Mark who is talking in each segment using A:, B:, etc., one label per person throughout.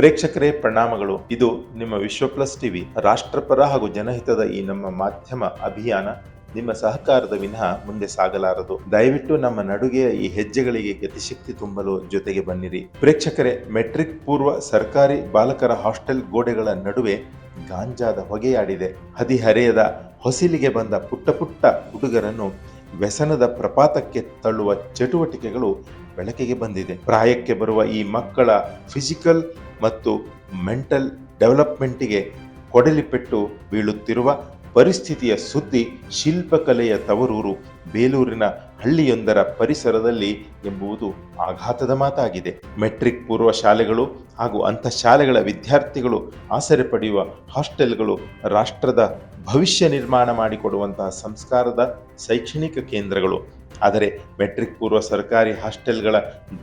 A: ಪ್ರೇಕ್ಷಕರೇ ಪ್ರಣಾಮಗಳು. ಇದು ನಿಮ್ಮ ವಿಶ್ವ ಪ್ಲಸ್ ಟಿವಿ ರಾಷ್ಟ್ರಪರ ಹಾಗೂ ಜನಹಿತದ ಈ ನಮ್ಮ ಮಾಧ್ಯಮ ಅಭಿಯಾನ. ನಿಮ್ಮ ಸಹಕಾರದ ವಿನಃ ಮುಂದೆ ಸಾಗಲಾರದು. ದಯವಿಟ್ಟು ನಮ್ಮ ನಡುಗೆಯ ಈ ಹೆಜ್ಜೆಗಳಿಗೆ ಗತಿಶಕ್ತಿ ತುಂಬಲು ಜೊತೆಗೆ ಬನ್ನಿರಿ. ಪ್ರೇಕ್ಷಕರೇ, ಮೆಟ್ರಿಕ್ ಪೂರ್ವ ಸರ್ಕಾರಿ ಬಾಲಕರ ಹಾಸ್ಟೆಲ್ ಗೋಡೆಗಳ ನಡುವೆ ಗಾಂಜಾದ ಹೊಗೆಯಾಡಿದೆ. ಹದಿಹರೆಯದ ಹೊಸಿಲಿಗೆ ಬಂದ ಪುಟ್ಟ ಪುಟ್ಟ ಹುಡುಗರನ್ನು ವ್ಯಸನದ ಪ್ರಪಾತಕ್ಕೆ ತಳ್ಳುವ ಚಟುವಟಿಕೆಗಳು ಬೆಳಕಿಗೆ ಬಂದಿದೆ. ಪ್ರಾಯಕ್ಕೆ ಬರುವ ಈ ಮಕ್ಕಳ ಫಿಸಿಕಲ್ ಮತ್ತು ಮೆಂಟಲ್ ಡೆವಲಪ್ಮೆಂಟಿಗೆ ಕೊಡಲಿಪೆಟ್ಟು ಬೀಳುತ್ತಿರುವ ಪರಿಸ್ಥಿತಿಯ ಸುದ್ದಿ ಶಿಲ್ಪಕಲೆಯ ತವರೂರು ಬೇಲೂರಿನ ಹಳ್ಳಿಯೊಂದರ ಪರಿಸರದಲ್ಲಿ ಎಂಬುದು ಆಘಾತದ ಮಾತಾಗಿದೆ. ಮೆಟ್ರಿಕ್ ಪೂರ್ವ ಶಾಲೆಗಳು ಹಾಗೂ ಅಂಥ ಶಾಲೆಗಳ ವಿದ್ಯಾರ್ಥಿಗಳು ಆಸರೆ ಪಡೆಯುವ ಹಾಸ್ಟೆಲ್ಗಳು ರಾಷ್ಟ್ರದ ಭವಿಷ್ಯ ನಿರ್ಮಾಣ ಮಾಡಿಕೊಡುವಂತಹ ಸಂಸ್ಕಾರದ ಶೈಕ್ಷಣಿಕ ಕೇಂದ್ರಗಳು. ಆದರೆ ಮೆಟ್ರಿಕ್ ಪೂರ್ವ ಸರ್ಕಾರಿ ಹಾಸ್ಟೆಲ್ಗಳ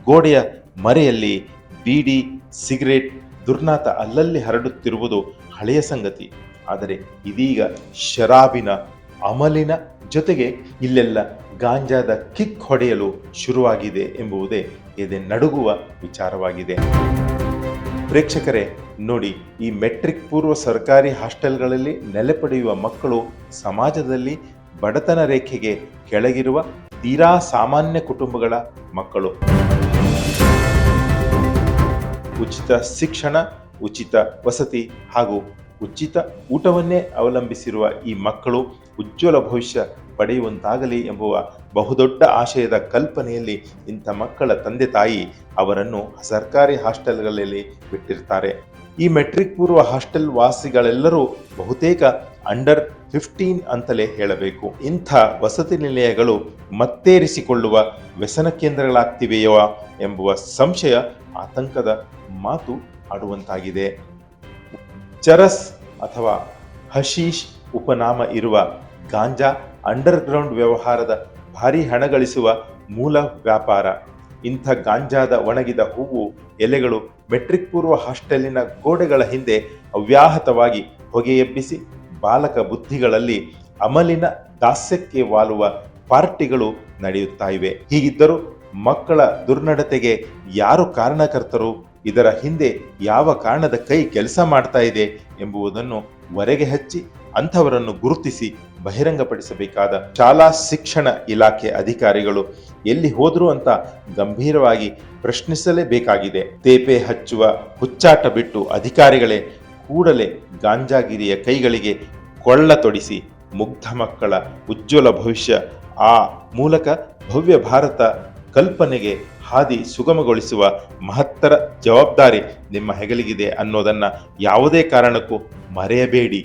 A: ಗೋಡೆಯ ಮರೆಯಲ್ಲಿ ಬೀಡಿ, ಸಿಗರೇಟ್ ದುರ್ನಾತ ಅಲ್ಲಲ್ಲಿ ಹರಡುತ್ತಿರುವುದು ಹಳೆಯ ಸಂಗತಿ. ಆದರೆ ಇದೀಗ ಶರಾಬಿನ ಅಮಲಿನ ಜೊತೆಗೆ ಇಲ್ಲೆಲ್ಲ ಗಾಂಜಾದ ಕಿಕ್ ಹೊಡೆಯಲು ಶುರುವಾಗಿದೆ ಎಂಬುದೇ ಎದೆ ನಡುಗುವ ವಿಚಾರವಾಗಿದೆ. ಪ್ರೇಕ್ಷಕರೇ, ನೋಡಿ, ಈ ಮೆಟ್ರಿಕ್ ಪೂರ್ವ ಸರ್ಕಾರಿ ಹಾಸ್ಟೆಲ್ಗಳಲ್ಲಿ ನೆಲೆ ಪಡೆಯುವ ಮಕ್ಕಳು ಸಮಾಜದಲ್ಲಿ ಬಡತನ ರೇಖೆಗೆ ಕೆಳಗಿರುವ ತೀರಾ ಸಾಮಾನ್ಯ ಕುಟುಂಬಗಳ ಮಕ್ಕಳು. ಉಚಿತ ಶಿಕ್ಷಣ, ಉಚಿತ ವಸತಿ ಹಾಗೂ ಉಚಿತ ಊಟವನ್ನೇ ಅವಲಂಬಿಸಿರುವ ಈ ಮಕ್ಕಳು ಉಜ್ವಲ ಭವಿಷ್ಯ ಪಡೆಯುವಂತಾಗಲಿ ಎಂಬುವ ಬಹುದೊಡ್ಡ ಆಶಯದ ಕಲ್ಪನೆಯಲ್ಲಿ ಇಂಥ ಮಕ್ಕಳ ತಂದೆ ತಾಯಿ ಅವರನ್ನು ಸರ್ಕಾರಿ ಹಾಸ್ಟೆಲ್ಗಳಲ್ಲಿ ಬಿಟ್ಟಿರ್ತಾರೆ. ಈ ಮೆಟ್ರಿಕ್ ಪೂರ್ವ ಹಾಸ್ಟೆಲ್ ವಾಸಿಗಳೆಲ್ಲರೂ ಬಹುತೇಕ ಅಂಡರ್ ಫಿಫ್ಟೀನ್ ಅಂತಲೇ ಹೇಳಬೇಕು. ಇಂಥ ವಸತಿ ನಿಲಯಗಳು ಮತ್ತೇರಿಸಿಕೊಳ್ಳುವ ವ್ಯಸನ ಕೇಂದ್ರಗಳಾಗ್ತಿವೆಯೋ ಎಂಬುವ ಸಂಶಯ ಆತಂಕದ ಮಾತು ಆಡುವಂತಾಗಿದೆ. ಚರಸ್ ಅಥವಾ ಹಶೀಶ್ ಉಪನಾಮ ಇರುವ ಗಾಂಜಾ ಅಂಡರ್ಗ್ರೌಂಡ್ ವ್ಯವಹಾರದ ಭಾರಿ ಹಣ ಗಳಿಸುವ ಮೂಲ ವ್ಯಾಪಾರ. ಇಂಥ ಗಾಂಜಾದ ಒಣಗಿದ ಹೂವು ಎಲೆಗಳು ಮೆಟ್ರಿಕ್ ಪೂರ್ವ ಹಾಸ್ಟೆಲಿನ ಗೋಡೆಗಳ ಹಿಂದೆ ಅವ್ಯಾಹತವಾಗಿ ಹೊಗೆ ಎಬ್ಬಿಸಿ ಬಾಲಕ ಬುದ್ಧಿಗಳಲ್ಲಿ ಅಮಲಿನ ದಾಸ್ಯಕ್ಕೆ ವಾಲುವ ಪಾರ್ಟಿಗಳು ನಡೆಯುತ್ತಾ ಇವೆ. ಹೀಗಿದ್ದರೂ ಮಕ್ಕಳ ದುರ್ನಡತೆಗೆ ಯಾರು ಕಾರಣಕರ್ತರು? ಇದರ ಹಿಂದೆ ಯಾವ ಕಾರಣದ ಕೈ ಕೆಲಸ ಮಾಡ್ತಾ ಇದೆ ಎಂಬುದನ್ನು ಹೊರಗೆ ಹಚ್ಚಿ ಅಂಥವರನ್ನು ಗುರುತಿಸಿ ಬಹಿರಂಗಪಡಿಸಬೇಕಾದ ಶಾಲಾ ಶಿಕ್ಷಣ ಇಲಾಖೆ ಅಧಿಕಾರಿಗಳು ಎಲ್ಲಿ ಹೋದ್ರು ಅಂತ ಗಂಭೀರವಾಗಿ ಪ್ರಶ್ನಿಸಲೇಬೇಕಾಗಿದೆ. ತೇಪೆ ಹಚ್ಚುವ ಹುಚ್ಚಾಟ ಬಿಟ್ಟು ಅಧಿಕಾರಿಗಳೇ ಕೂಡಲೇ ಗಾಂಜಾಗಿರಿಯ ಕೈಗಳಿಗೆ ಕೊಳ್ಳ ತೊಡಿಸಿ ಮುಗ್ಧ ಮಕ್ಕಳ ಉಜ್ವಲ ಭವಿಷ್ಯ ಆ ಮೂಲಕ ಭವ್ಯ ಭಾರತ ಕಲ್ಪನೆಗೆ ಹಾದಿ ಸುಗಮಗೊಳಿಸುವ ಮಹತ್ತರ ಜವಾಬ್ದಾರಿ ನಿಮ್ಮ ಹೆಗಲಿಗಿದೆ ಅನ್ನೋದನ್ನ ಯಾವುದೇ ಕಾರಣಕ್ಕೂ ಮರೆಯಬೇಡಿ.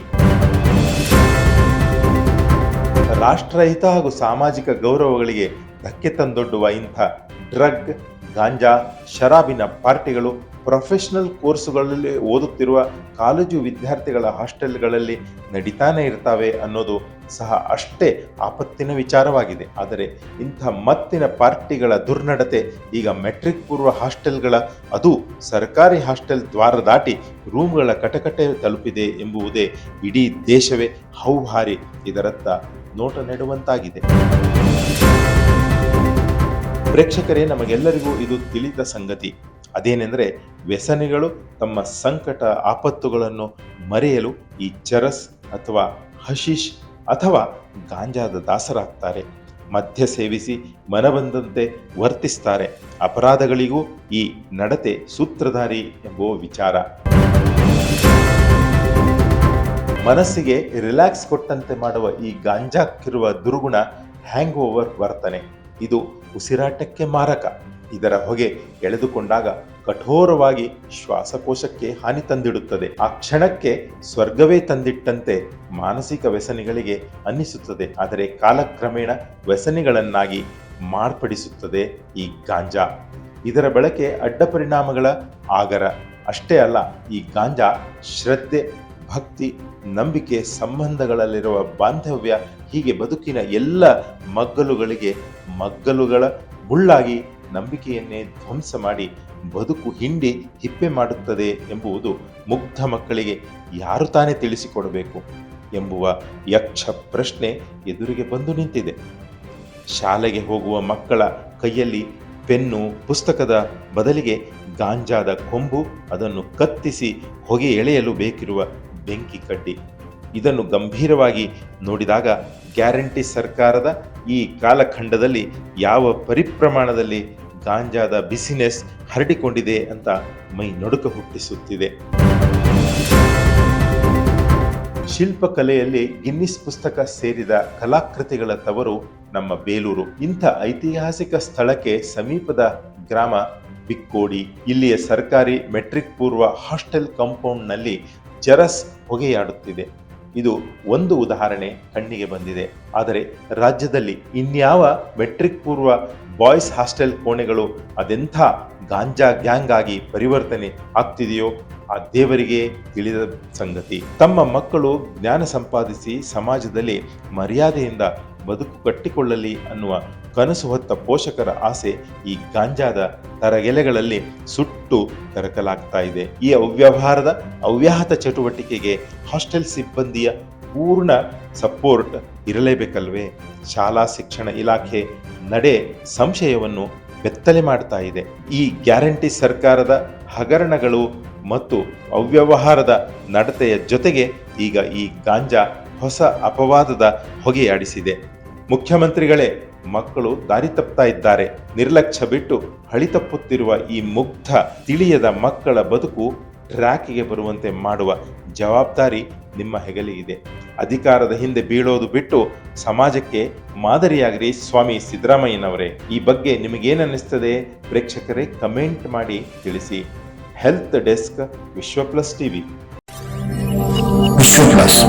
A: ರಾಷ್ಟ್ರಹಿತ ಹಾಗೂ ಸಾಮಾಜಿಕ ಗೌರವಗಳಿಗೆ ಧಕ್ಕೆ ತಂದೊಡ್ಡುವ ಇಂಥ ಡ್ರಗ್ ಗಾಂಜಾ, ಶರಾಬಿನ ಪಾರ್ಟಿಗಳು, ಪ್ರೊಫೆಷನಲ್ ಕೋರ್ಸುಗಳಲ್ಲಿ ಓದುತ್ತಿರುವ ಕಾಲೇಜು ವಿದ್ಯಾರ್ಥಿಗಳ ಹಾಸ್ಟೆಲ್ಗಳಲ್ಲಿ ನಡೀತಾನೆ ಇರ್ತಾವೆ ಅನ್ನೋದು ಸಹ ಅಷ್ಟೇ ಆಪತ್ತಿನ ವಿಚಾರವಾಗಿದೆ. ಆದರೆ ಇಂಥ ಮತ್ತಿನ ಪಾರ್ಟಿಗಳ ದುರ್ನಡತೆ ಈಗ ಮೆಟ್ರಿಕ್ ಪೂರ್ವ ಹಾಸ್ಟೆಲ್ಗಳ, ಅದು ಸರ್ಕಾರಿ ಹಾಸ್ಟೆಲ್ ದ್ವಾರ ದಾಟಿ ರೂಮ್ಗಳ ಕಟಕಟೆ ತಲುಪಿದೆ ಎಂಬುವುದೇ ಇಡೀ ದೇಶವೇ ಹೌಹಾರಿ. ಇದರತ್ತ ನೋಟ ನೆಡುವಂತಾಗಿದೆ. ಪ್ರೇಕ್ಷಕರೇ, ನಮಗೆಲ್ಲರಿಗೂ ಇದು ತಿಳಿದ ಸಂಗತಿ. ಅದೇನೆಂದರೆ, ವ್ಯಸನಿಗಳು ತಮ್ಮ ಸಂಕಟ, ಆಪತ್ತುಗಳನ್ನು ಮರೆಯಲು ಈ ಚರಸ್ ಅಥವಾ ಹಶೀಶ್ ಅಥವಾ ಗಾಂಜಾದ ದಾಸರಾಗ್ತಾರೆ. ಮದ್ಯ ಸೇವಿಸಿ ಮನಬಂದಂತೆ ವರ್ತಿಸ್ತಾರೆ. ಅಪರಾಧಗಳಿಗೂ ಈ ನಡತೆ ಸೂತ್ರಧಾರಿ ಎಂಬುವ ವಿಚಾರ. ಮನಸ್ಸಿಗೆ ರಿಲ್ಯಾಕ್ಸ್ ಕೊಟ್ಟಂತೆ ಮಾಡುವ ಈ ಗಾಂಜಾಕ್ಕಿರುವ ದುರ್ಗುಣ ಹ್ಯಾಂಗ್ ಓವರ್ ವರ್ತನೆ. ಇದು ಉಸಿರಾಟಕ್ಕೆ ಮಾರಕ. ಇದರ ಹೊಗೆ ಎಳೆದುಕೊಂಡಾಗ ಕಠೋರವಾಗಿ ಶ್ವಾಸಕೋಶಕ್ಕೆ ಹಾನಿ ತಂದಿಡುತ್ತದೆ. ಆ ಕ್ಷಣಕ್ಕೆ ಸ್ವರ್ಗವೇ ತಂದಿಟ್ಟಂತೆ ಮಾನಸಿಕ ವ್ಯಸನಿಗಳಿಗೆ ಅನ್ನಿಸುತ್ತದೆ. ಆದರೆ ಕಾಲಕ್ರಮೇಣ ವ್ಯಸನಿಗಳನ್ನಾಗಿ ಮಾರ್ಪಡಿಸುತ್ತದೆ ಈ ಗಾಂಜಾ. ಇದರ ಬಳಕೆ ಅಡ್ಡ ಪರಿಣಾಮಗಳ ಆಗರ. ಅಷ್ಟೇ ಅಲ್ಲ, ಈ ಗಾಂಜಾ ಶ್ರದ್ಧೆ ಭಕ್ತಿ, ನಂಬಿಕೆ, ಸಂಬಂಧಗಳಲ್ಲಿರುವ ಬಾಂಧವ್ಯ, ಹೀಗೆ ಬದುಕಿನ ಎಲ್ಲ ಮಗ್ಗಲುಗಳಿಗೆ ಮಗ್ಗಲುಗಳ ಮುಳ್ಳಾಗಿ ನಂಬಿಕೆಯನ್ನೇ ಧ್ವಂಸ ಮಾಡಿ ಬದುಕು ಹಿಂಡಿ ಹಿಪ್ಪೆ ಮಾಡುತ್ತದೆ ಎಂಬುವುದು ಮುಗ್ಧ ಮಕ್ಕಳಿಗೆ ಯಾರು ತಾನೇ ತಿಳಿಸಿಕೊಡಬೇಕು ಎಂಬುವ ಯಕ್ಷ ಪ್ರಶ್ನೆ ಎದುರಿಗೆ ಬಂದು ನಿಂತಿದೆ. ಶಾಲೆಗೆ ಹೋಗುವ ಮಕ್ಕಳ ಕೈಯಲ್ಲಿ ಪೆನ್ನು, ಪುಸ್ತಕದ ಬದಲಿಗೆ ಗಾಂಜಾದ ಕೊಂಬು, ಅದನ್ನು ಕತ್ತಿಸಿ ಹೊಗೆ ಎಳೆಯಲು ಬೇಕಿರುವ ಬೆಂಕಿ ಕಡ್ಡಿ ಇದನ್ನು ಗಂಭೀರವಾಗಿ ನೋಡಿದಾಗ ಗ್ಯಾರಂಟಿ ಸರ್ಕಾರದ ಈ ಕಾಲಖಂಡದಲ್ಲಿ ಯಾವ ಪರಿಪ್ರಮಾಣದಲ್ಲಿ ಗಾಂಜಾದ ಬಿಸಿನೆಸ್ ಹರಡಿಕೊಂಡಿದೆ ಅಂತ ಮೈ ನಡುಕ ಹುಟ್ಟಿಸುತ್ತಿದೆ. ಶಿಲ್ಪಕಲೆಯಲ್ಲಿ ಗಿನ್ನಿಸ್ ಪುಸ್ತಕ ಸೇರಿದ ಕಲಾಕೃತಿಗಳ ತವರು ನಮ್ಮ ಬೇಲೂರು. ಇಂಥ ಐತಿಹಾಸಿಕ ಸ್ಥಳಕ್ಕೆ ಸಮೀಪದ ಗ್ರಾಮ ಬಿಕ್ಕೋಡಿ, ಇಲ್ಲಿಯ ಸರ್ಕಾರಿ ಮೆಟ್ರಿಕ್ ಪೂರ್ವ ಹಾಸ್ಟೆಲ್ ಕಾಂಪೌಂಡ್ನಲ್ಲಿ ಜರಸ್ ಹೊಗೆಯಾಡುತ್ತಿದೆ. ಇದು ಒಂದು ಉದಾಹರಣೆ ಕಣ್ಣಿಗೆ ಬಂದಿದೆ. ಆದರೆ ರಾಜ್ಯದಲ್ಲಿ ಇನ್ಯಾವ ಮೆಟ್ರಿಕ್ ಪೂರ್ವ ಬಾಯ್ಸ್ ಹಾಸ್ಟೆಲ್ ಕೋಣೆಗಳು ಅದೆಂಥ ಗಾಂಜಾ ಗ್ಯಾಂಗ್ ಆಗಿ ಪರಿವರ್ತನೆ ಆಗ್ತಿದೆಯೋ ಆ ದೇವರಿಗೆ ತಿಳಿದ ಸಂಗತಿ. ತಮ್ಮ ಮಕ್ಕಳು ಜ್ಞಾನ ಸಂಪಾದಿಸಿ ಸಮಾಜದಲ್ಲಿ ಮರ್ಯಾದೆಯಿಂದ ಬದುಕು ಕಟ್ಟಿಕೊಳ್ಳಲಿ ಅನ್ನುವ ಕನಸು ಹೊತ್ತ ಪೋಷಕರ ಆಸೆ ಈ ಗಾಂಜಾದ ತರಗೆಲೆಗಳಲ್ಲಿ ಸುಟ್ಟು ಕರಕಲಾಗ್ತಾ ಇದೆ. ಈ ಅವ್ಯವಹಾರದ ಅವ್ಯಾಹತ ಚಟುವಟಿಕೆಗೆ ಹಾಸ್ಟೆಲ್ ಸಿಬ್ಬಂದಿಯ ಪೂರ್ಣ ಸಪೋರ್ಟ್ ಇರಲೇಬೇಕಲ್ವೇ? ಶಾಲಾ ಶಿಕ್ಷಣ ಇಲಾಖೆ ನಡೆ ಸಂಶಯವನ್ನು ಬೆತ್ತಲೆ ಮಾಡ್ತಾ ಇದೆ. ಈ ಗ್ಯಾರಂಟಿ ಸರ್ಕಾರದ ಹಗರಣಗಳು ಮತ್ತು ಅವ್ಯವಹಾರದ ನಡತೆಯ ಜೊತೆಗೆ ಈಗ ಈ ಗಾಂಜಾ ಹೊಸ ಅಪವಾದದ ಹೊಗೆಯಾಡಿಸಿದೆ. ಮುಖ್ಯಮಂತ್ರಿಗಳೇ ಮಕ್ಕಳು ದಾರಿ ತಪ್ತಾ ಇದ್ದಾರೆ. ನಿರ್ಲಕ್ಷ್ಯ ಬಿಟ್ಟು ಹಳಿ ತಪ್ಪುತ್ತಿರುವ ಈ ಮುಗ್ಧ, ತಿಳಿಯದ ಮಕ್ಕಳ ಬದುಕು ಟ್ರ್ಯಾಕಿಗೆ ಬರುವಂತೆ ಮಾಡುವ ಜವಾಬ್ದಾರಿ ನಿಮ್ಮ ಹೆಗಲಿಗಿದೆ ಅಧಿಕಾರದ ಹಿಂದೆ ಬೀಳೋದು ಬಿಟ್ಟು ಸಮಾಜಕ್ಕೆ ಮಾದರಿಯಾಗಿರಿ ಸ್ವಾಮಿ ಸಿದ್ದರಾಮಯ್ಯನವರೇ. ಈ ಬಗ್ಗೆ ನಿಮಗೇನನ್ನಿಸ್ತದೆ? ಪ್ರೇಕ್ಷಕರೇ, ಕಮೆಂಟ್ ಮಾಡಿ ತಿಳಿಸಿ. Health desk, Vishwa plus TV.
B: Vishwa plus